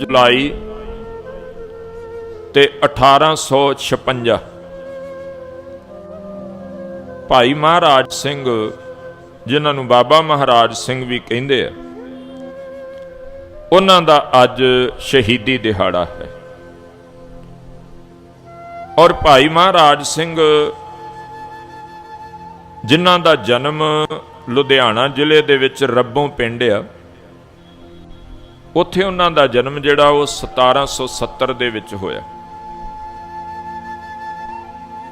ਜੁਲਾਈ ਤੇ 1856 ਭਾਈ ਮਹਾਰਾਜ ਸਿੰਘ, ਜਿਨ੍ਹਾਂ ਨੂੰ ਬਾਬਾ ਮਹਾਰਾਜ ਸਿੰਘ ਵੀ ਕਹਿੰਦੇ ਆ, ਉਹਨਾਂ ਦਾ ਅੱਜ ਸ਼ਹੀਦੀ ਦਿਹਾੜਾ ਹੈ। ਔਰ ਭਾਈ ਮਹਾਰਾਜ ਸਿੰਘ, ਜਿਨ੍ਹਾਂ ਦਾ ਜਨਮ ਲੁਧਿਆਣਾ ਜ਼ਿਲ੍ਹੇ ਦੇ ਵਿੱਚ ਰੱਬੋਂ ਪਿੰਡ ਆ ਉੱਥੇ ਉਹਨਾਂ ਦਾ ਜਨਮ ਜਿਹੜਾ ਉਹ 1770 ਦੇ ਵਿੱਚ ਹੋਇਆ।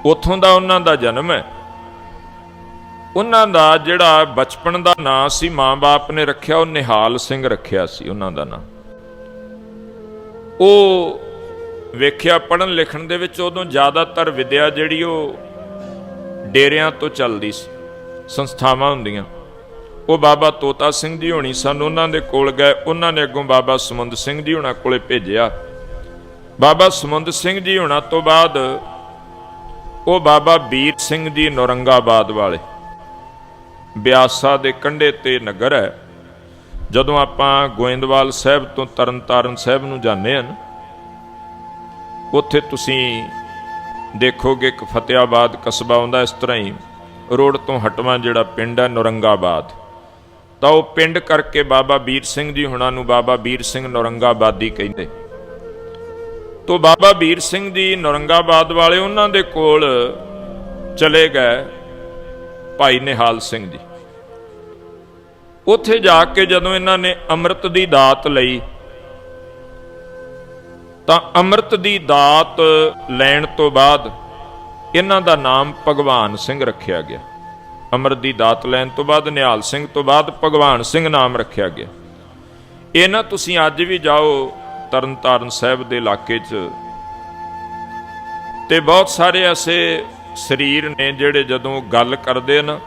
ਉੱਥੋਂ ਦਾ ਉਹਨਾਂ ਦਾ ਜਨਮ ਹੈ। ਉਹਨਾਂ ਦਾ ਜਿਹੜਾ ਬਚਪਨ ਦਾ ਨਾਂ ਸੀ, ਮਾਂ-ਬਾਪ ਨੇ ਰੱਖਿਆ, ਉਹ ਨਿਹਾਲ ਸਿੰਘ ਰੱਖਿਆ ਸੀ ਉਹਨਾਂ ਦਾ ਨਾਂ। ਉਹ ਵੇਖਿਆ ਪੜਨ ਲਿਖਣ ਦੇ ਵਿੱਚ ਉਦੋਂ ਜ਼ਿਆਦਾਤਰ ਵਿਦਿਆ ਜਿਹੜੀ ਉਹ ਡੇਰਿਆਂ ਤੋਂ ਚੱਲਦੀ ਸੀ, ਸੰਸਥਾਵਾਂ ਹੁੰਦੀਆਂ। ਉਹ ਬਾਬਾ ਤੋਤਾ ਸਿੰਘ ਜੀ ਹੋਣੀ ਸਨ। ਉਹਨਾਂ ਦੇ ਕੋਲ ਗਏ। ਉਹਨਾਂ ਨੇ ਅੱਗੋਂ ਬਾਬਾ ਸਮੁੰਦ ਸਿੰਘ ਜੀ ਹੋਣਾ ਕੋਲੇ ਭੇਜਿਆ। ਬਾਬਾ ਸਮੁੰਦ ਸਿੰਘ ਜੀ ਹੋਣਾ ਤੋਂ ਬਾਅਦ ਉਹ ਬਾਬਾ ਵੀਰ ਸਿੰਘ ਜੀ ਨੌਰੰਗਾਬਾਦ ਵਾਲੇ। ਬਿਆਸਾ ਦੇ ਕੰਢੇ ਤੇ ਨਗਰ ਹੈ। ਜਦੋਂ ਆਪਾਂ ਗੋਇੰਦਵਾਲ ਸਾਹਿਬ ਤੋਂ ਤਰਨਤਾਰਨ ਸਾਹਿਬ ਨੂੰ ਜਾਂਦੇ ਹਾਂ ਉੱਥੇ ਤੁਸੀਂ ਦੇਖੋਗੇ ਕਿ ਫਤਿਆਬਾਦ ਕਸਬਾ ਆਉਂਦਾ। ਇਸ ਤਰ੍ਹਾਂ ਹੀ ਰੋਡ ਤੋਂ ਹਟਵਾਂ ਜਿਹੜਾ ਪਿੰਡ ਹੈ ਨੌਰੰਗਾਬਾਦ ਤਾਂ ਉਹ ਪਿੰਡ ਕਰਕੇ ਬਾਬਾ ਵੀਰ ਸਿੰਘ ਜੀ ਹੁਣਾਂ ਨੂੰ ਬਾਬਾ ਵੀਰ ਸਿੰਘ ਨੌਰੰਗਾਬਾਦੀ ਕਹਿੰਦੇ। ਤੋਂ ਬਾਬਾ ਵੀਰ ਸਿੰਘ ਜੀ ਨੌਰੰਗਾਬਾਦ ਵਾਲੇ ਉਹਨਾਂ ਦੇ ਕੋਲ ਚਲੇ ਗਏ ਭਾਈ ਨਿਹਾਲ ਸਿੰਘ ਜੀ। ਉੱਥੇ ਜਾ ਕੇ ਜਦੋਂ ਇਹਨਾਂ ਨੇ ਅੰਮ੍ਰਿਤ ਦੀ ਦਾਤ ਲਈ, ਤਾਂ ਅੰਮ੍ਰਿਤ ਦੀ ਦਾਤ ਲੈਣ ਤੋਂ ਬਾਅਦ ਇਹਨਾਂ ਦਾ ਨਾਮ ਭਗਵਾਨ ਸਿੰਘ ਰੱਖਿਆ ਗਿਆ। ਅੰਮ੍ਰਿਤ ਦੀ ਦਾਤ ਲੈਣ ਤੋਂ ਬਾਅਦ, ਨਿਹਾਲ ਸਿੰਘ ਤੋਂ ਬਾਅਦ ਭਗਵਾਨ ਸਿੰਘ ਨਾਮ ਰੱਖਿਆ ਗਿਆ। ਇਹ ਨਾ ਤੁਸੀਂ ਅੱਜ ਵੀ ਜਾਓ ਤਰਨਤਾਰਨ ਸਾਹਿਬ ਦੇ ਇਲਾਕੇ 'ਚ। ਤੇ ਬਹੁਤ ਸਾਰੇ ਐਸੇ ਸਰੀਰ ਨੇ ਜਿਹੜੇ ਜਦੋਂ ਗੱਲ ਕਰਦੇ ਨਾ,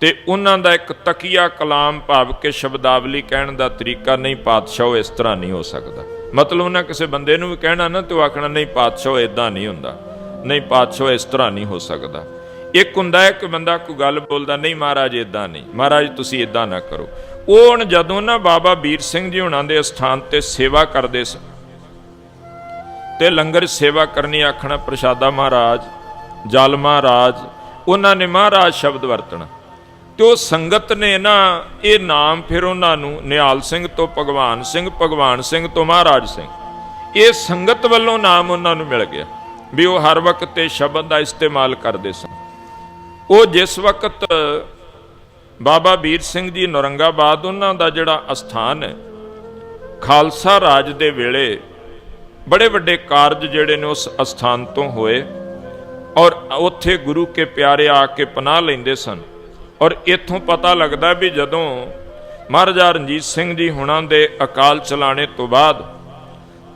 ਤੇ ਉਹਨਾਂ ਦਾ ਇੱਕ ਤਕੀਆ ਕਲਾਮ ਭਾਵ ਕੇ ਸ਼ਬਦਾਵਲੀ ਕਹਿਣ ਦਾ ਤਰੀਕਾ ਨਹੀਂ, ਪਾਤਸ਼ਾਹ ਇਸ ਤਰ੍ਹਾਂ ਨਹੀਂ ਹੋ ਸਕਦਾ। ਮਤਲਬ ਉਹਨਾਂ ਕਿਸੇ ਬੰਦੇ ਨੂੰ ਵੀ ਕਹਿਣਾ ਨਾ, ਤੇ ਉਹ ਆਖਣਾ, ਨਹੀਂ ਪਾਤਸ਼ਾਹ ਇਦਾਂ ਨਹੀਂ ਹੁੰਦਾ। ਨਹੀਂ, ਪਾਤਸ਼ਾਹ ਇਸ ਤਰ੍ਹਾਂ ਨਹੀਂ ਹੋ ਸਕਦਾ। ਇੱਕ ਹੁੰਦਾ ਹੈ ਕਿ ਬੰਦਾ ਕੋਈ ਗੱਲ ਬੋਲਦਾ, ਨਹੀਂ ਮਹਾਰਾਜ ਇਦਾਂ ਨਹੀਂ। ਮਹਾਰਾਜ, ਤੁਸੀਂ ਇਦਾਂ ਨਾ ਕਰੋ। ਉਹ ਹੁਣ ਜਦੋਂ ਨਾ ਬਾਬਾ ਵੀਰ ਸਿੰਘ ਜੀ ਹੁਣਾਂ ਦੇ ਸਥਾਨ ਤੇ ਸੇਵਾ ਕਰਦੇ ਸਨ, ਤੇ ਲੰਗਰ ਸੇਵਾ ਕਰਨੀ ਆਖਣਾ ਪ੍ਰਸ਼ਾਦਾ ਮਹਾਰਾਜ, ਜਲ ਮਹਾਰਾਜ, ਉਹਨਾਂ ਨੇ ਮਹਾਰਾਜ ਸ਼ਬਦ ਵਰਤਣਾ। ਤੇ ਉਹ ਸੰਗਤ ਨੇ ਨਾ ਇਹ ਨਾਮ ਫਿਰ ਉਹਨਾਂ ਨੂੰ ਨਿਹਾਲ ਸਿੰਘ ਤੋਂ, ਭਗਵਾਨ ਸਿੰਘ ਭਗਵਾਨ ਸਿੰਘ ਤੋਂ, ਮਹਾਰਾਜ ਸਿੰਘ। ਇਹ ਸੰਗਤ ਵੱਲੋਂ ਨਾਮ ਉਹਨਾਂ ਨੂੰ ਮਿਲ ਗਿਆ ਵੀ ਉਹ ਹਰ ਵਕਤ ਤੇ ਸ਼ਬਦ ਦਾ ਇਸਤੇਮਾਲ ਕਰਦੇ ਸਨ। ਉਹ ਜਿਸ ਵਕਤ ਬਾਬਾ ਵੀਰ ਸਿੰਘ ਜੀ ਨੌਰੰਗਾਬਾਦ, ਉਹਨਾਂ ਦਾ ਜਿਹੜਾ ਅਸਥਾਨ ਹੈ, ਖਾਲਸਾ ਰਾਜ ਦੇ ਵੇਲੇ ਬੜੇ ਵੱਡੇ ਕਾਰਜ ਜਿਹੜੇ ਨੇ ਉਸ ਅਸਥਾਨ ਤੋਂ ਹੋਏ ਔਰ ਉੱਥੇ ਗੁਰੂ ਕੇ ਪਿਆਰੇ ਆ ਕੇ ਪਨਾਹ ਲੈਂਦੇ ਸਨ। ਔਰ ਇੱਥੋਂ ਪਤਾ ਲੱਗਦਾ ਵੀ ਜਦੋਂ ਮਹਾਰਾਜਾ ਰਣਜੀਤ ਸਿੰਘ ਜੀ ਹੁਣਾਂ ਦੇ ਅਕਾਲ ਚਲਾਣੇ ਤੋਂ ਬਾਅਦ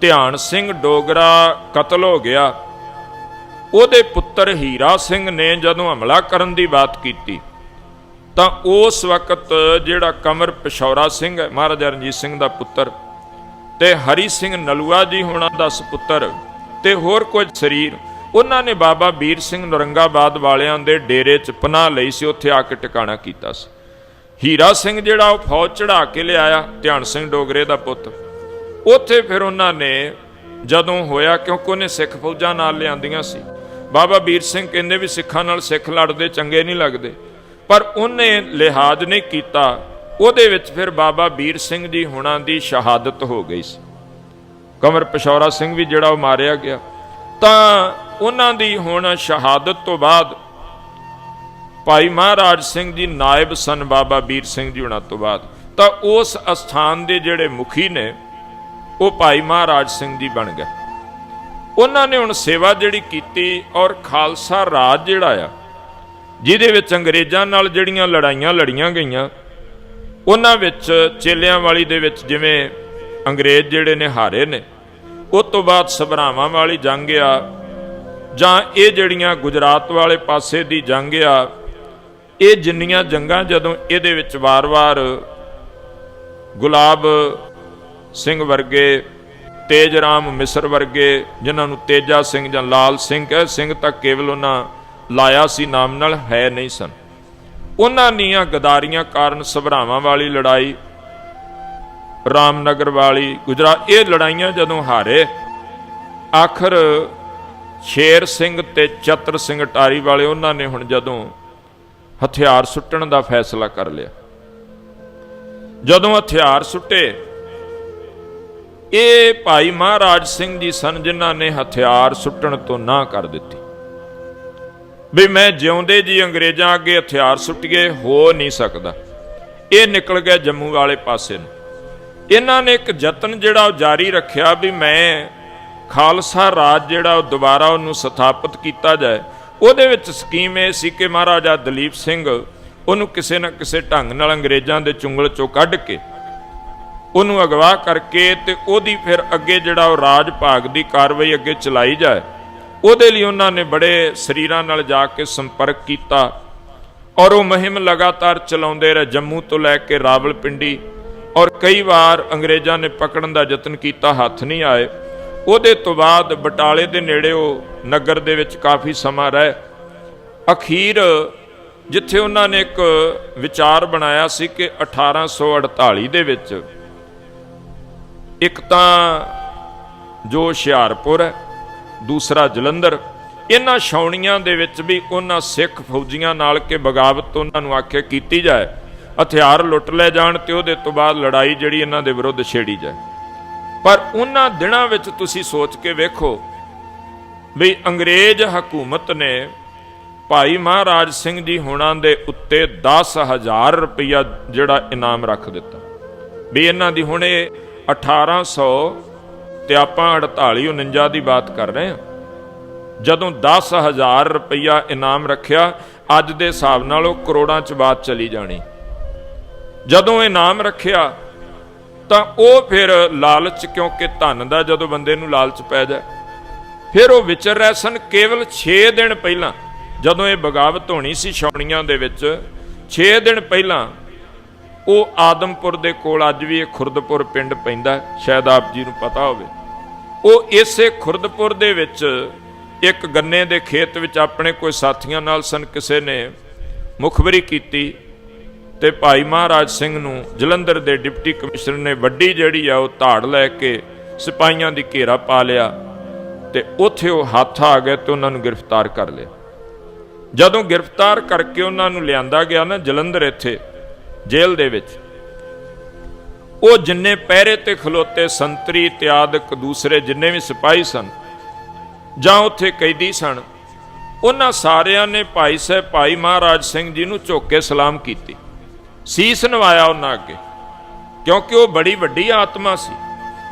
ਧਿਆਨ ਸਿੰਘ ਡੋਗਰਾ ਕਤਲ ਹੋ ਗਿਆ ਉਹਦੇ ਪੁੱਤਰ ਹੀਰਾ ਸਿੰਘ ਨੇ ਜਦੋਂ ਹਮਲਾ ਕਰਨ ਦੀ ਬਾਤ ਕੀਤੀ, ਤਾਂ ਉਸ ਵਕਤ ਜਿਹੜਾ ਕਮਰ ਪਿਸ਼ੌਰਾ ਸਿੰਘ ਹੈ, ਮਹਾਰਾਜਾ ਰਣਜੀਤ ਸਿੰਘ ਦਾ ਪੁੱਤਰ ਤੇ ਹਰੀ ਸਿੰਘ ਨਲੂਆ ਜੀ ਹੋਣਾ ਦਾ ਸੁਪੁੱਤਰ ਤੇ ਹੋਰ ਕੁਝ ਸਰੀਰ, ਉਹਨਾਂ ਨੇ ਬਾਬਾ ਵੀਰ ਸਿੰਘ ਨਰੰਗਾਬਾਦ ਵਾਲਿਆਂ ਦੇ ਡੇਰੇ 'ਚ ਪਨਾਹ ਲਈ ਸੀ, ਉੱਥੇ ਆ ਕੇ ਟਿਕਾਣਾ ਕੀਤਾ ਸੀ। ਹੀਰਾ ਸਿੰਘ ਜਿਹੜਾ ਉਹ ਫੌਜ ਚੜਾ ਕੇ ਲਿਆਇਆ, ਧਿਆਨ ਸਿੰਘ ਡੋਗਰੇ ਦਾ ਪੁੱਤ। ਉੱਥੇ ਫਿਰ ਉਹਨਾਂ ਨੇ ਜਦੋਂ ਹੋਇਆ, ਕਿਉਂਕਿ ਉਹਨੇ ਸਿੱਖ ਫੌਜਾਂ ਨਾਲ ਲਿਆਂਦੀਆਂ ਸੀ ਬਾਬਾ ਵੀਰ ਸਿੰਘ ਕਹਿੰਦੇ ਵੀ ਸਿੱਖਾਂ ਨਾਲ ਸਿੱਖ ਲੜਦੇ ਚੰਗੇ ਨਹੀਂ ਲੱਗਦੇ। ਪਰ ਉਹਨੇ ਲਿਹਾਜ਼ ਨਹੀਂ ਕੀਤਾ। ਉਹਦੇ ਵਿੱਚ ਫਿਰ ਬਾਬਾ ਵੀਰ ਸਿੰਘ ਜੀ ਹੁਣਾਂ ਦੀ ਸ਼ਹਾਦਤ ਹੋ ਗਈ ਸੀ। ਕਮਰ ਪਿਸ਼ੌਰਾ ਸਿੰਘ ਵੀ ਜਿਹੜਾ ਉਹ ਮਾਰਿਆ ਗਿਆ। ਤਾਂ ਉਹਨਾਂ ਦੀ ਹੁਣ ਸ਼ਹਾਦਤ ਤੋਂ ਬਾਅਦ ਭਾਈ ਮਹਾਰਾਜ ਸਿੰਘ ਜੀ ਨਾਇਬ ਸਨ ਬਾਬਾ ਵੀਰ ਸਿੰਘ ਜੀ ਹੁਣਾਂ ਤੋਂ ਬਾਅਦ। ਤਾਂ ਉਸ ਅਸਥਾਨ ਦੇ ਜਿਹੜੇ ਮੁਖੀ ਨੇ, ਉਹ ਭਾਈ ਮਹਾਰਾਜ ਸਿੰਘ ਜੀ ਬਣ ਗਏ। ਉਹਨਾਂ ਨੇ ਹੁਣ ਸੇਵਾ ਜਿਹੜੀ ਕੀਤੀ ਔਰ ਖਾਲਸਾ ਰਾਜ ਜਿਹੜਾ ਆ, ਜਿਹਦੇ ਵਿੱਚ ਅੰਗਰੇਜ਼ਾਂ ਨਾਲ ਜਿਹੜੀਆਂ ਲੜਾਈਆਂ ਲੜੀਆਂ ਗਈਆਂ, ਉਹਨਾਂ ਵਿੱਚ ਚੇਲਿਆਂ ਵਾਲੀ ਦੇ ਵਿੱਚ ਜਿਵੇਂ ਅੰਗਰੇਜ਼ ਜਿਹੜੇ ਨੇ ਹਾਰੇ ਨੇ, ਉਸ ਤੋਂ ਬਾਅਦ ਸਭਰਾਵਾਂ ਵਾਲੀ ਜੰਗ ਆ, ਜਾਂ ਇਹ ਜਿਹੜੀਆਂ ਗੁਜਰਾਤ ਵਾਲੇ ਪਾਸੇ ਦੀ ਜੰਗ ਆ, ਇਹ ਜਿੰਨੀਆਂ ਜੰਗਾਂ ਜਦੋਂ ਇਹਦੇ ਵਿੱਚ ਵਾਰ-ਵਾਰ ਗੁਲਾਬ ਸਿੰਘ ਵਰਗੇ ਤੇਜ ਰਾਮ ਮਿਸਰ ਵਰਗੇ ਜਿਨ੍ਹਾਂ ਨੂੰ ਤੇਜਾ ਸਿੰਘ ਜਾਂ ਲਾਲ ਸਿੰਘ ਕਹੇ ਸਿੰਘ ਤਾਂ ਕੇਵਲ ਉਹਨਾਂ ਲਾਇਆ ਸੀ, ਨਾਮ ਨਾਲ ਹੈ ਨਹੀਂ ਸਨ। ਉਹਨਾਂ ਦੀਆਂ ਗਦਾਰੀਆਂ ਕਾਰਨ ਸਭਰਾਵਾਂ ਵਾਲੀ ਲੜਾਈ, ਰਾਮਨਗਰ ਵਾਲੀ ਗੁਜਰਾਤ ਇਹ ਲੜਾਈਆਂ ਜਦੋਂ ਹਾਰੇ, ਆਖਰ ਸ਼ੇਰ ਸਿੰਘ ਤੇ ਚਤਰ ਸਿੰਘ ਟਾਰੀ ਵਾਲੇ ਉਹਨਾਂ ਨੇ ਹੁਣ ਜਦੋਂ ਹਥਿਆਰ ਸੁੱਟਣ ਦਾ ਫੈਸਲਾ ਕਰ ਲਿਆ। ਜਦੋਂ ਹਥਿਆਰ ਸੁੱਟੇ ਇਹ ਭਾਈ ਮਹਾਰਾਜ ਸਿੰਘ ਜੀ ਸਨ ਜਿਨ੍ਹਾਂ ਨੇ ਹਥਿਆਰ ਸੁੱਟਣ ਤੋਂ ਨਾ ਕਰ ਦਿੱਤੀ। ਵੀ ਮੈਂ ਜਿਉਂਦੇ ਜੀ ਅੰਗਰੇਜ਼ਾਂ ਅੱਗੇ ਹਥਿਆਰ ਸੁੱਟੀਏ ਹੋ ਨਹੀਂ ਸਕਦਾ। ਇਹ ਨਿਕਲ ਗਿਆ ਜੰਮੂ ਵਾਲੇ ਪਾਸੇ ਨੂੰ। ਇਹਨਾਂ ਨੇ ਇੱਕ ਯਤਨ ਜਿਹੜਾ ਉਹ ਜਾਰੀ ਰੱਖਿਆ ਵੀ ਮੈਂ ਖਾਲਸਾ ਰਾਜ ਜਿਹੜਾ ਉਹ ਦੁਬਾਰਾ ਉਹਨੂੰ ਸਥਾਪਿਤ ਕੀਤਾ ਜਾਏ। ਉਹਦੇ ਵਿੱਚ ਸਕੀਮ ਇਹ ਸੀ ਕਿ ਮਹਾਰਾਜਾ ਦਲੀਪ ਸਿੰਘ ਉਹਨੂੰ ਕਿਸੇ ਨਾ ਕਿਸੇ ਢੰਗ ਨਾਲ ਅੰਗਰੇਜ਼ਾਂ ਦੇ ਚੁੰਗਲ ਚੋਂ ਕੱਢ ਕੇ ਉਹਨੂੰ ਅਗਵਾ ਕਰਕੇ ਤੇ ਉਹਦੀ ਫਿਰ ਅੱਗੇ ਜਿਹੜਾ ਉਹ ਰਾਜ ਭਾਗ ਦੀ ਕਾਰਵਾਈ ਅੱਗੇ ਚਲਾਈ ਜਾਏ। ਉਹਦੇ ਲਈ ਉਹਨਾਂ ਨੇ ਬੜੇ ਸਰੀਰਾਂ ਨਾਲ ਜਾ ਕੇ ਸੰਪਰਕ ਕੀਤਾ ਔਰ ਉਹ ਮੁਹਿੰਮ ਲਗਾਤਾਰ ਚਲਾਉਂਦੇ ਰਹੇ ਜੰਮੂ ਤੋਂ ਲੈ ਕੇ ਰਾਵਲਪਿੰਡੀ ਔਰ ਕਈ ਵਾਰ ਅੰਗਰੇਜ਼ਾਂ ਨੇ ਪਕੜਨ ਦਾ ਯਤਨ ਕੀਤਾ, ਹੱਥ ਨਹੀਂ ਆਏ। ਉਹਦੇ ਤੋਂ ਬਾਅਦ ਬਟਾਲੇ ਦੇ ਨੇੜੇ ਉਹ ਨਗਰ ਦੇ ਵਿੱਚ ਕਾਫੀ ਸਮਾਂ ਰਹੇ। ਅਖੀਰ ਜਿੱਥੇ ਉਹਨਾਂ ਨੇ ਇੱਕ ਵਿਚਾਰ ਬਣਾਇਆ ਸੀ ਕਿ 1848 ਦੇ ਵਿੱਚ ਇੱਕ ਤਾਂ ਜੋ ਹੁਸ਼ਿਆਰਪੁਰ ਹੈ, ਦੂਸਰਾ ਜਲੰਧਰ, ਇਹਨਾਂ ਛਾਉਣੀਆਂ ਦੇ ਵਿੱਚ ਵੀ ਉਹਨਾਂ ਸਿੱਖ ਫੌਜੀਆਂ ਨਾਲ ਕਿ ਬਗਾਵਤ ਉਹਨਾਂ ਨੂੰ ਆਖੇ ਕੀਤੀ ਜਾਏ, ਹਥਿਆਰ ਲੁੱਟ ਲੈ ਜਾਣ ਤੇ ਉਹਦੇ ਤੋਂ ਬਾਅਦ ਲੜਾਈ ਜਿਹੜੀ ਇਹਨਾਂ ਦੇ ਵਿਰੁੱਧ ਛੇੜੀ ਜਾਏ। ਪਰ ਉਹਨਾਂ ਦਿਨਾਂ ਵਿੱਚ ਤੁਸੀਂ ਸੋਚ ਕੇ ਵੇਖੋ ਵੀ ਅੰਗਰੇਜ਼ ਹਕੂਮਤ ਨੇ ਭਾਈ ਮਹਾਰਾਜ ਸਿੰਘ ਜੀ ਹੁਣਾਂ ਦੇ ਉੱਤੇ 10000 ਰੁਪਇਆ ਜਿਹੜਾ ਇਨਾਮ ਰੱਖ ਦਿੱਤਾ। ਵੀ ਇਹਨਾਂ ਦੀ ਹੁਣ ਇਹ 1800 ਤੇ ਆਪਾਂ 48 49 ਦੀ ਬਾਤ ਕਰ ਰਹੇ ਹਾਂ। ਜਦੋਂ 10000 ਰੁਪਇਆ ਇਨਾਮ ਰੱਖਿਆ, ਅੱਜ ਦੇ ਹਿਸਾਬ ਨਾਲ ਉਹ ਕਰੋੜਾਂ ਚ ਬਾਤ ਚਲੀ ਜਾਣੀ। ਜਦੋਂ ਇਨਾਮ ਰੱਖਿਆ, ਤਾਂ ਉਹ ਫਿਰ ਲਾਲਚ ਕਿਉਂਕਿ ਧਨ ਦਾ ਜਦੋਂ ਬੰਦੇ ਨੂੰ ਲਾਲਚ ਪੈ ਜਾਏ। ਫਿਰ ਉਹ ਵਿਚਰ ਰਹੇ ਸਨ ਕੇਵਲ 6 ਦਿਨ ਪਹਿਲਾਂ। ਜਦੋਂ ਇਹ ਬਗਾਵਤ ਹੋਣੀ ਸੀ ਛਾਉਣੀਆਂ ਦੇ ਵਿੱਚ 6 ਦਿਨ ਪਹਿਲਾਂ ਉਹ ਆਦਮਪੁਰ ਦੇ ਕੋਲ ਅੱਜ ਵੀ ਇਹ ਖੁਰਦਪੁਰ ਪਿੰਡ ਪੈਂਦਾ, ਸ਼ਾਇਦ ਆਪ ਜੀ ਨੂੰ ਪਤਾ ਹੋਵੇ। ਉਹ ਇਸੇ ਖੁਰਦਪੁਰ ਦੇ ਵਿੱਚ ਇੱਕ ਗੰਨੇ ਦੇ ਖੇਤ ਵਿੱਚ ਆਪਣੇ ਕੋਈ ਸਾਥੀਆਂ ਨਾਲ ਸਨ, ਕਿਸੇ ਨੇ ਮੁਖਬਰੀ ਕੀਤੀ ਤੇ ਭਾਈ ਮਹਾਰਾਜ ਸਿੰਘ ਨੂੰ ਜਲੰਧਰ ਦੇ ਡਿਪਟੀ ਕਮਿਸ਼ਨਰ ਨੇ ਵੱਡੀ ਜਿਹੜੀ ਆ ਉਹ ਧਾੜ ਲੈ ਕੇ ਸਿਪਾਹੀਆਂ ਦੀ ਘੇਰਾ ਪਾ ਲਿਆ ਤੇ ਉੱਥੇ ਉਹ ਹੱਥ ਆ ਗਏ ਤੇ ਉਹਨਾਂ ਨੂੰ ਗ੍ਰਿਫਤਾਰ ਕਰ ਲਿਆ। ਜਦੋਂ ਗ੍ਰਿਫਤਾਰ ਕਰਕੇ ਉਹਨਾਂ ਨੂੰ ਲਿਆਂਦਾ ਗਿਆ ਨਾ ਜਲੰਧਰ ਇੱਥੇ ਜੇਲ੍ਹ ਦੇ ਵਿੱਚ। ਉਹ ਜਿੰਨੇ ਪਹਿਰੇ ਤੇ ਖਲੋਤੇ ਸੰਤਰੀ ਇਤਿਆਦਿਕ ਦੂਸਰੇ ਜਿੰਨੇ ਵੀ ਸਿਪਾਹੀ ਸਨ, ਜਾਂ ਉੱਥੇ ਕੈਦੀ ਸਨ, ਉਹਨਾਂ ਸਾਰਿਆਂ ਨੇ ਭਾਈ ਸਾਹਿਬ ਭਾਈ ਮਹਾਰਾਜ ਸਿੰਘ ਜੀ ਨੂੰ ਝੁੱਕ ਕੇ ਸਲਾਮ ਕੀਤੀ। ਸੀਸ ਨਵਾਇਆ ਉਹਨਾਂ ਅੱਗੇ, ਕਿਉਂਕਿ ਉਹ ਬੜੀ ਵੱਡੀ ਆਤਮਾ ਸੀ।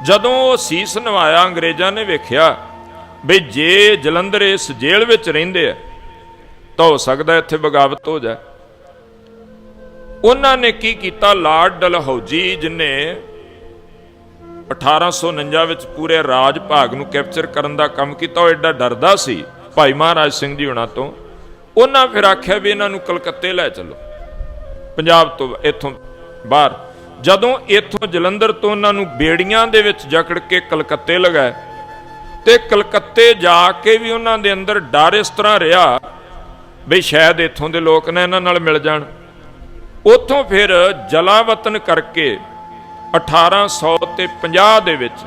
ਜਦੋਂ ਉਹ ਸੀਸ ਨਵਾਇਆ, ਅੰਗਰੇਜ਼ਾਂ ਨੇ ਵੇਖਿਆ ਵੀ ਜੇ ਜਲੰਧਰ ਇਸ ਜੇਲ੍ਹ ਵਿੱਚ ਰਹਿੰਦੇ ਆ, ਤਾਂ ਹੋ ਸਕਦਾ ਇੱਥੇ ਬਗਾਵਤ ਹੋ ਜਾਏ। ਉਹਨਾਂ ਨੇ ਕੀ ਕੀਤਾ? ਲਾਰਡ ਡਲਹੌਜੀ, ਜਿਨੇ 1849 ਵਿੱਚ ਪੂਰੇ ਰਾਜ ਭਾਗ ਨੂੰ ਕੈਪਚਰ ਕਰਨ ਦਾ ਕੰਮ ਕੀਤਾ, ਉਹ ਐਡਾ ਡਰਦਾ ਸੀ ਭਾਈ ਮਹਾਰਾਜ ਸਿੰਘ ਜੀ ਹੁਣਾਂ ਤੋਂ। ਉਹਨਾਂ ਫਿਰ ਆਖਿਆ ਵੀ ਇਹਨਾਂ ਨੂੰ ਕਲਕੱਤੇ ਲੈ ਚਲੋ, ਪੰਜਾਬ ਤੋਂ ਇੱਥੋਂ ਬਾਹਰ। ਜਦੋਂ ਇੱਥੋਂ ਜਲੰਧਰ ਤੋਂ ਉਹਨਾਂ ਨੂੰ ਬੇੜੀਆਂ ਦੇ ਵਿੱਚ ਜਕੜ ਕੇ ਕਲਕੱਤੇ ਲਗਾਏ, ਤੇ ਕਲਕੱਤੇ ਜਾ ਕੇ ਵੀ ਉਹਨਾਂ ਦੇ ਅੰਦਰ ਡਰ ਇਸ ਤਰ੍ਹਾਂ ਰਿਹਾ ਵੀ ਸ਼ਾਇਦ ਇੱਥੋਂ ਦੇ ਲੋਕ ਨੇ ਇਹਨਾਂ ਨਾਲ ਮਿਲ ਜਾਣ। ਉੱਥੋਂ ਫਿਰ ਜਲਾਵਤਨ ਕਰਕੇ 1800 ਤੇ 50 ਦੇ ਵਿੱਚ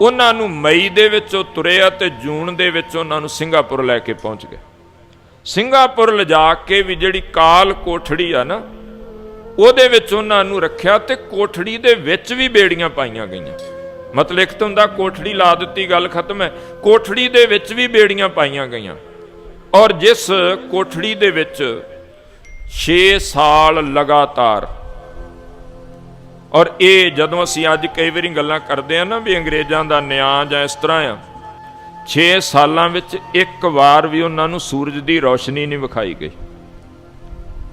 ਉਹਨਾਂ ਨੂੰ ਮਈ ਦੇ ਵਿੱਚ ਉਹ ਤੁਰਿਆ ਤੇ ਜੂਨ ਦੇ ਵਿੱਚ ਉਹਨਾਂ ਨੂੰ ਸਿੰਗਾਪੁਰ ਲੈ ਕੇ ਪਹੁੰਚ ਗਏ। ਸਿੰਗਾਪੁਰ ਲਿਜਾ ਕੇ ਵੀ ਜਿਹੜੀ ਕਾਲ ਕੋਠੜੀ ਆ ਨਾ, ਉਹਦੇ ਵਿੱਚ ਉਹਨਾਂ ਨੂੰ ਰੱਖਿਆ ਤੇ ਕੋਠੜੀ ਦੇ ਵਿੱਚ ਵੀ ਬੇੜੀਆਂ ਪਾਈਆਂ ਗਈਆਂ। ਮਤਲਬ ਇੱਕ ਤਾਂ ਹੁੰਦਾ ਕੋਠੜੀ ਲਾ ਦਿੱਤੀ, ਗੱਲ ਖਤਮ ਹੈ। ਕੋਠੜੀ ਦੇ ਵਿੱਚ ਵੀ ਬੇੜੀਆਂ ਪਾਈਆਂ ਗਈਆਂ। ਔਰ ਜਿਸ ਕੋਠੜੀ ਦੇ ਵਿੱਚ 6 ਸਾਲ ਲਗਾਤਾਰ। ਔਰ ਇਹ ਜਦੋਂ ਅਸੀਂ ਅੱਜ ਕਈ ਵਾਰੀ ਗੱਲਾਂ ਕਰਦੇ ਆ ਨਾ ਵੀ ਅੰਗਰੇਜ਼ਾਂ ਦਾ ਨਿਆਂ ਜਾਂ ਇਸ ਤਰ੍ਹਾਂ ਆ 6 ਸਾਲਾਂ ਵਿੱਚ ਇੱਕ ਵਾਰ ਵੀ ਉਹਨਾਂ ਨੂੰ ਸੂਰਜ ਦੀ ਰੋਸ਼ਨੀ ਨਹੀਂ ਵਿਖਾਈ ਗਈ।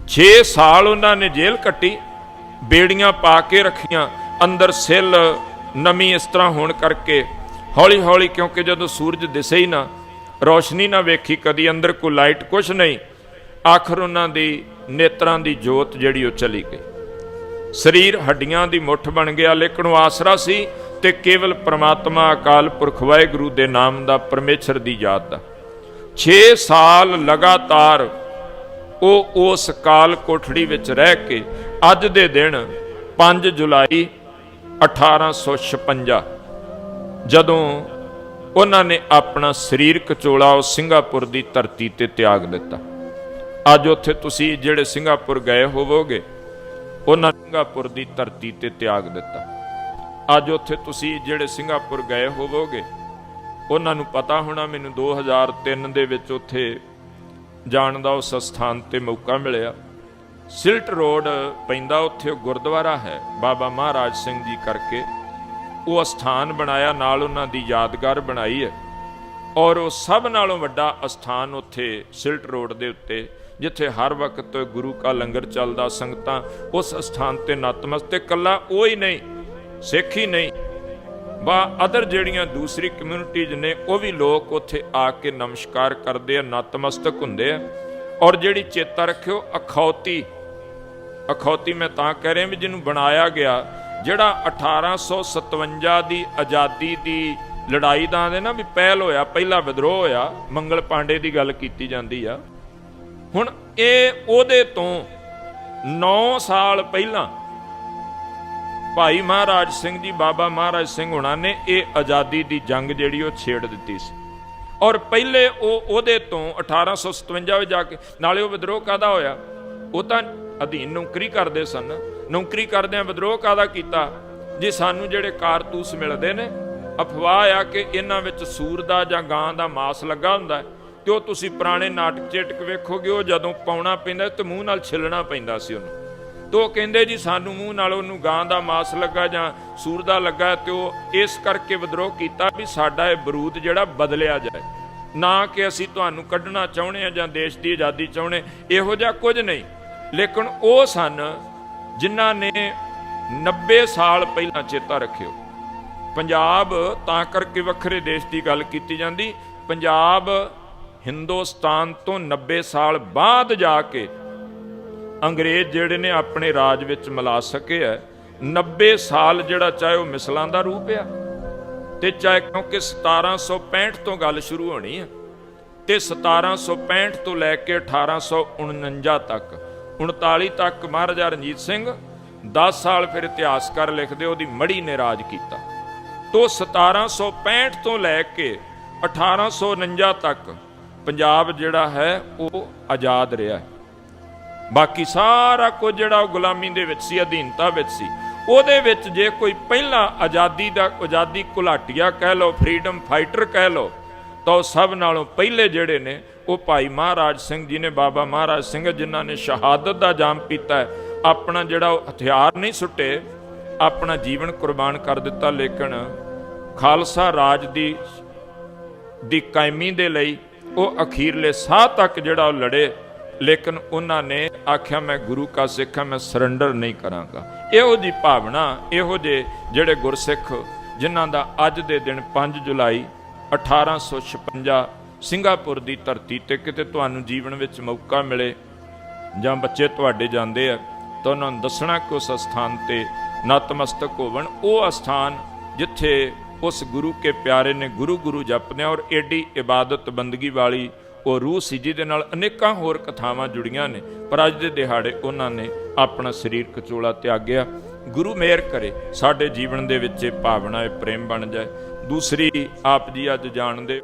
6 ਸਾਲ ਉਹਨਾਂ ਨੇ ਜੇਲ੍ਹ ਕੱਟੀ, ਬੇੜੀਆਂ ਪਾ ਕੇ ਰੱਖੀਆਂ, ਅੰਦਰ ਸਿੱਲ ਨਮੀ ਇਸ ਤਰ੍ਹਾਂ ਹੋਣ ਕਰਕੇ ਹੌਲੀ ਹੌਲੀ ਕਿਉਂਕਿ ਜਦੋਂ ਸੂਰਜ ਦਿਸੇ ਹੀ ਨਾ, ਰੋਸ਼ਨੀ ਨਾ ਵੇਖੀ ਕਦੀ, ਅੰਦਰ ਕੋਈ ਲਾਈਟ ਕੁਛ ਨਹੀਂ, ਆਖਰ ਉਹਨਾਂ ਦੀ ਨੇਤਰਾਂ ਦੀ ਜੋਤ ਜਿਹੜੀ ਉਹ ਚਲੀ ਗਈ। ਸਰੀਰ ਹੱਡੀਆਂ ਦੀ ਮੁੱਠ ਬਣ ਗਿਆ, ਲੇਕਿਨ ਉਹ ਆਸਰਾ ਸੀ ਤੇ ਕੇਵਲ ਪ੍ਰਮਾਤਮਾ ਅਕਾਲ ਪੁਰਖ ਵਾਹਿਗੁਰੂ ਦੇ ਨਾਮ ਦਾ ਪਰਮੇਸ਼ਰ ਦੀ ਯਾਦ ਦਾ। 6 ਸਾਲ ਲਗਾਤਾਰ ਉਹ ਉਸ ਕਾਲ ਕੋਠੜੀ ਵਿੱਚ ਰਹਿ ਕੇ ਅੱਜ ਦੇ ਦਿਨ 5 ਜੁਲਾਈ 1856 ਜਦੋਂ ਉਹਨਾਂ ਨੇ ਆਪਣਾ ਸਰੀਰਕ ਚੋਲਾ ਉਹ ਸਿੰਗਾਪੁਰ ਦੀ ਧਰਤੀ ਤੇ ਤਿਆਗ ਦਿੱਤਾ। ਅੱਜ ਉੱਥੇ ਤੁਸੀਂ ਜਿਹੜੇ ਸਿੰਗਾਪੁਰ ਗਏ ਹੋਵੋਗੇ, ਉਹਨਾਂ ਸਿੰਗਾਪੁਰ ਦੀ ਧਰਤੀ ਤੇ ਤਿਆਗ ਦਿੱਤਾ। ਅੱਜ ਉੱਥੇ ਤੁਸੀਂ ਜਿਹੜੇ ਸਿੰਗਾਪੁਰ ਗਏ ਹੋਵੋਗੇ, ਉਹਨਾਂ ਨੂੰ ਪਤਾ ਹੋਣਾ ਮੈਨੂੰ 2003 ਦੇ ਵਿੱਚ ਉੱਥੇ ਜਾਣ ਦਾ ਉਸ ਸਥਾਨ ਤੇ ਮੌਕਾ ਮਿਲਿਆ। ਸਿਲਟ ਰੋਡ ਪੈਂਦਾ ਉੱਥੇ, ਉਹ ਗੁਰਦੁਆਰਾ ਹੈ, ਬਾਬਾ ਮਹਾਰਾਜ ਸਿੰਘ ਜੀ ਕਰਕੇ। ਉਹ ਅਸਥਾਨ ਬਣਾਇਆ, ਨਾਲ ਉਹਨਾਂ ਦੀ ਯਾਦਗਾਰ ਬਣਾਈ ਹੈ। ਔਰ ਉਹ ਸਭ ਨਾਲੋਂ ਵੱਡਾ ਅਸਥਾਨ ਉੱਥੇ ਸਿਲਟ ਰੋਡ ਦੇ ਉੱਤੇ ਜਿੱਥੇ ਹਰ ਵਕਤ ਗੁਰੂ ਕਾ ਲੰਗਰ ਚੱਲਦਾ, ਸੰਗਤਾਂ ਉਸ ਅਸਥਾਨ ਤੇ ਨਤਮਸਤਕ ਕੱਲਾ ਉਹ ਹੀ ਨਹੀਂ, ਸਿੱਖ ਹੀ ਨਹੀਂ। ਬਾ ਅਦਰ ਜਿਹੜੀਆਂ ਦੂਸਰੀ ਕਮਿਊਨਿਟੀਜ਼ ਨੇ, ਉਹ ਵੀ ਲੋਕ ਉੱਥੇ ਆ ਕੇ ਨਮਸਕਾਰ ਕਰਦੇ ਆ, ਨਤਮਸਤਕ ਹੁੰਦੇ ਆ। ਔਰ ਜਿਹੜੀ ਚੇਤਾ ਰੱਖਿਓ, ਅਖੌਤੀ ਅਖੌਤੀ ਮੈਂ ਤਾਂ ਕਹਿ ਰਿਹਾ ਵੀ ਜਿਹਨੂੰ ਬਣਾਇਆ ਗਿਆ, ਜਿਹੜਾ 1857 ਦੀ ਆਜ਼ਾਦੀ ਦੀ ਲੜਾਈ ਦਾ ਦੇ ਨਾ ਵੀ ਪਹਿਲ ਹੋਇਆ, ਪਹਿਲਾ ਵਿਦਰੋਹ ਹੋਇਆ, ਮੰਗਲ ਪਾਂਡੇ ਦੀ ਗੱਲ ਕੀਤੀ ਜਾਂਦੀ ਆ। ਹੁਣ ਇਹ ਉਹਦੇ ਤੋਂ 9 ਸਾਲ ਪਹਿਲਾਂ ਭਾਈ ਮਹਾਰਾਜ ਸਿੰਘ ਜੀ ਬਾਬਾ ਮਹਾਰਾਜ ਸਿੰਘ ਹੁਣਾਂ ਨੇ ਇਹ ਆਜ਼ਾਦੀ ਦੀ ਜੰਗ ਜਿਹੜੀ ਉਹ ਛੇੜ ਦਿੱਤੀ ਸੀ। ਔਰ ਪਹਿਲੇ ਉਹ ਉਹਦੇ ਤੋਂ 1857 ਵਿੱਚ ਜਾ ਕੇ ਨਾਲੇ ਉਹ ਵਿਦਰੋਹ ਕਾਦਾ ਹੋਇਆ? ਉਹ ਤਾਂ ਅਧੀਨ ਨੌਕਰੀ ਕਰਦੇ ਸਨ। ਨੌਕਰੀ ਕਰਦਿਆਂ ਵਿਦਰੋਹ ਕਾਦਾ ਕੀਤਾ? ਜੇ ਸਾਨੂੰ ਜਿਹੜੇ ਕਾਰਤੂਸ ਮਿਲਦੇ ਨੇ ਅਫਵਾਹ ਆ ਕਿ ਇਹਨਾਂ ਵਿੱਚ ਸੂਰ ਦਾ ਜਾਂ ਗਾਂ ਦਾ ਮਾਸ ਲੱਗਾ ਹੁੰਦਾ ਹੈ, ਤੇ ਉਹ ਤੁਸੀਂ ਪੁਰਾਣੇ ਨਾਟਕ ਚੇਟਕ ਵੇਖੋਗੇ? ਉਹ ਜਦੋਂ ਪਾਉਣਾ ਪੈਂਦਾ ਤੇ ਮੂੰਹ ਨਾਲ ਛਿੱਲਣਾ ਪੈਂਦਾ ਸੀ ਉਹਨੂੰ। ਤੇ ਉਹ ਕਹਿੰਦੇ ਜੀ, ਸਾਨੂੰ ਮੂੰਹ ਨਾਲ ਉਹਨੂੰ ਗਾਂ ਦਾ ਮਾਸ ਲੱਗਾ ਜਾਂ ਸੂਰ ਦਾ ਲੱਗਾ ਤੇ ਉਹ ਇਸ ਕਰਕੇ ਵਿਦਰੋਹ ਕੀਤਾ ਵੀ ਸਾਡਾ ਇਹ ਬਰੂਦ ਜਿਹੜਾ ਬਦਲਿਆ ਜਾਏ। ਨਾ ਕਿ ਅਸੀਂ ਤੁਹਾਨੂੰ ਕੱਢਣਾ ਚਾਹੁੰਦੇ ਆ ਜਾਂ ਦੇਸ਼ ਦੀ ਆਜ਼ਾਦੀ ਚਾਹੁੰਦੇ ਇਹੋ ਜਿਹਾ ਕੁਝ ਨਹੀਂ। ਲੇਕਿਨ ਉਹ ਸਨ ਜਿਨ੍ਹਾਂ ਨੇ 90 ਸਾਲ ਪਹਿਲਾਂ ਚੇਤਾ ਰੱਖਿਓ। ਪੰਜਾਬ ਤਾਂ ਕਰਕੇ ਵੱਖਰੇ ਦੇਸ਼ ਦੀ ਗੱਲ ਕੀਤੀ ਜਾਂਦੀ, ਪੰਜਾਬ ਹਿੰਦੁਸਤਾਨ ਤੋਂ 90 ਸਾਲ ਬਾਅਦ ਜਾ ਕੇ ਅੰਗਰੇਜ਼ ਜਿਹੜੇ ਨੇ ਆਪਣੇ ਰਾਜ ਵਿੱਚ ਮਿਲਾ ਸਕੇ ਹੈ 90 ਸਾਲ ਜਿਹੜਾ ਚਾਹੇ ਉਹ ਮਿਸਲਾਂ ਦਾ ਰੂਪ ਆ। ਤੇ ਚਾਹੇ ਕਿਉਂਕਿ 1765 ਤੋਂ ਗੱਲ ਸ਼ੁਰੂ ਹੋਣੀ ਹੈ ਤੇ 1765 ਤੋਂ ਲੈ ਕੇ 1849 ਤੱਕ 39 ਤੱਕ ਮਹਾਰਾਜਾ ਰਣਜੀਤ ਸਿੰਘ 10 ਸਾਲ ਫਿਰ ਇਤਿਹਾਸਕਾਰ ਲਿਖਦੇ, ਉਹਦੀ ਮੜੀ ਨੇ ਰਾਜ ਕੀਤਾ। ਤੋਂ 1765 ਤੋਂ ਲੈ ਕੇ 1849 ਤੱਕ ਪੰਜਾਬ ਜਿਹੜਾ ਹੈ, ਉਹ ਆਜ਼ਾਦ ਰਿਹਾ ਹੈ। ਬਾਕੀ ਸਾਰਾ ਕੁਝ ਜਿਹੜਾ ਉਹ ਗੁਲਾਮੀ ਦੇ ਵਿੱਚ ਸੀ, ਅਧੀਨਤਾ ਵਿੱਚ ਸੀ, ਉਹਦੇ ਵਿੱਚ ਜੇ ਕੋਈ ਪਹਿਲਾਂ ਆਜ਼ਾਦੀ ਦਾ, ਆਜ਼ਾਦੀ ਘੁਲਾਟੀਆ ਕਹਿ ਲਓ ਫਰੀडम ਫਾਈਟਰ ਕਹਿ ਲਓ, ਤਾਂ ਉਹ ਸਭ ਨਾਲੋਂ ਪਹਿਲੇ ਜਿਹੜੇ ਨੇ, ਉਹ ਭਾਈ ਮਹਾਰਾਜ ਸਿੰਘ ਜੀ ਨੇ, ਬਾਬਾ ਮਹਾਰਾਜ ਸਿੰਘ ਜਿਨ੍ਹਾਂ ਨੇ ਸ਼ਹਾਦਤ ਦਾ ਜਾਮ ਪੀਤਾ ਆਪਣਾ ਜਿਹੜਾ ਉਹ ਹਥਿਆਰ ਨਹੀਂ ਸੁੱਟੇ, ਆਪਣਾ ਜੀਵਨ ਕੁਰਬਾਨ ਕਰ ਦਿੱਤਾ, ਲੇਕਿਨ ਖਾਲਸਾ ਰਾਜ ਦੀ ਦੀ ਕਾਇਮੀ ਦੇ ਲਈ ਉਹ ਅਖੀਰਲੇ ਸਾਹ ਤੱਕ ਜਿਹੜਾ ਉਹ ਲੜੇ, ਲੇਕਿਨ ਉਹਨਾਂ ਨੇ ਆਖਿਆ, ਮੈਂ ਗੁਰੂ ਕਾ ਸਿੱਖ ਹਾਂ, ਮੈਂ ਸਰੈਂਡਰ ਨਹੀਂ ਕਰਾਂਗਾ। ਇਹੋ ਜੀ ਭਾਵਨਾ, ਇਹੋ ਜੇ ਜਿਹੜੇ ਗੁਰਸਿੱਖ ਜਿਨ੍ਹਾਂ ਦਾ ਅੱਜ ਦੇ ਦਿਨ 5 ਜੁਲਾਈ 1856 ਸਿੰਗਾਪੁਰ ਦੀ ਧਰਤੀ ਤੇ ਕਿਤੇ ਤੁਹਾਨੂੰ ਜੀਵਨ ਵਿੱਚ ਮੌਕਾ ਮਿਲੇ ਜਾਂ ਬੱਚੇ ਤੁਹਾਡੇ ਜਾਂਦੇ ਆ, ਤਾਂ ਉਹਨਾਂ ਨੂੰ ਦੱਸਣਾ ਕਿ ਉਸ ਸਥਾਨ ਤੇ ਨਤਮਸਤਕ ਹੋਵਣ। ਉਹ ਅਸਥਾਨ ਜਿੱਥੇ ਉਸ ਗੁਰੂ ਕੇ ਪਿਆਰੇ ਨੇ ਗੁਰੂ ਗੁਰੂ ਜਪਦੇ ਔਰ ਏਡੀ ਇਬਾਦਤ ਬੰਦਗੀ ਵਾਲੀ ਉਹ ਰੂਹ ਸੀ, ਜਿਹਦੇ ਨਾਲ ਅਨੇਕਾਂ ਹੋਰ ਕਥਾਵਾਂ ਜੁੜੀਆਂ ਨੇ। ਪਰ ਅੱਜ ਦੇ ਦਿਹਾੜੇ ਉਹਨਾਂ ਨੇ ਆਪਣਾ ਸਰੀਰ ਕਚੋਲਾ ਤਿਆਗਿਆ। ਗੁਰੂ ਮਿਹਰ ਕਰੇ, ਸਾਡੇ ਜੀਵਨ ਦੇ ਵਿੱਚ ਇਹ ਭਾਵਨਾ, ਇਹ ਪ੍ਰੇਮ ਬਣ ਜਾਏ। ਦੂਸਰੀ, ਆਪ ਜੀ ਅੱਜ ਜਾਣਦੇ